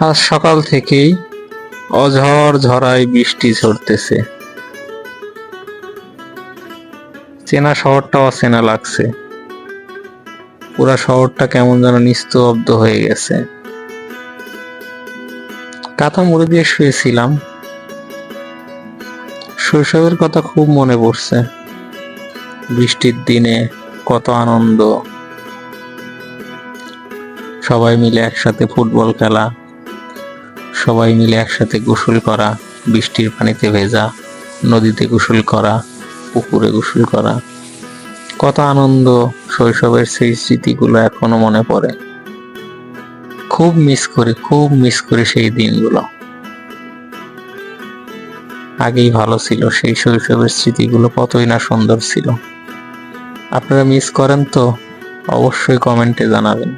আজ সকাল থেকেই অঝর ঝরায় বৃষ্টি ঝরতেছে। চেনা শহরটা অচেনা লাগছে। পুরা শহরটা কেমন যেন নিস্তব্ধ হয়ে গেছে। কাঁথা মুড়ে দিয়ে শুয়েছিলাম। শৈশবের কথা খুব মনে পড়ছে। বৃষ্টির দিনে কত আনন্দ। সবাই মিলে একসাথে ফুটবল খেলা। সবাই মিলে একসাথে গোসল করা, বৃষ্টির পানিতে ভেজা, নদীতে গোসল করা, পুকুরে গোসল করা। কত আনন্দ, শৈশবের সেই স্মৃতিগুলো এখনও মনে পড়ে। খুব মিস করি, খুব মিস করি সেই দিনগুলো। আগেই ভালো ছিল, সেই শৈশবের স্মৃতিগুলো কতই না সুন্দর ছিল। আপনারা মিস করেন তো, অবশ্যই কমেন্টে জানাবেন।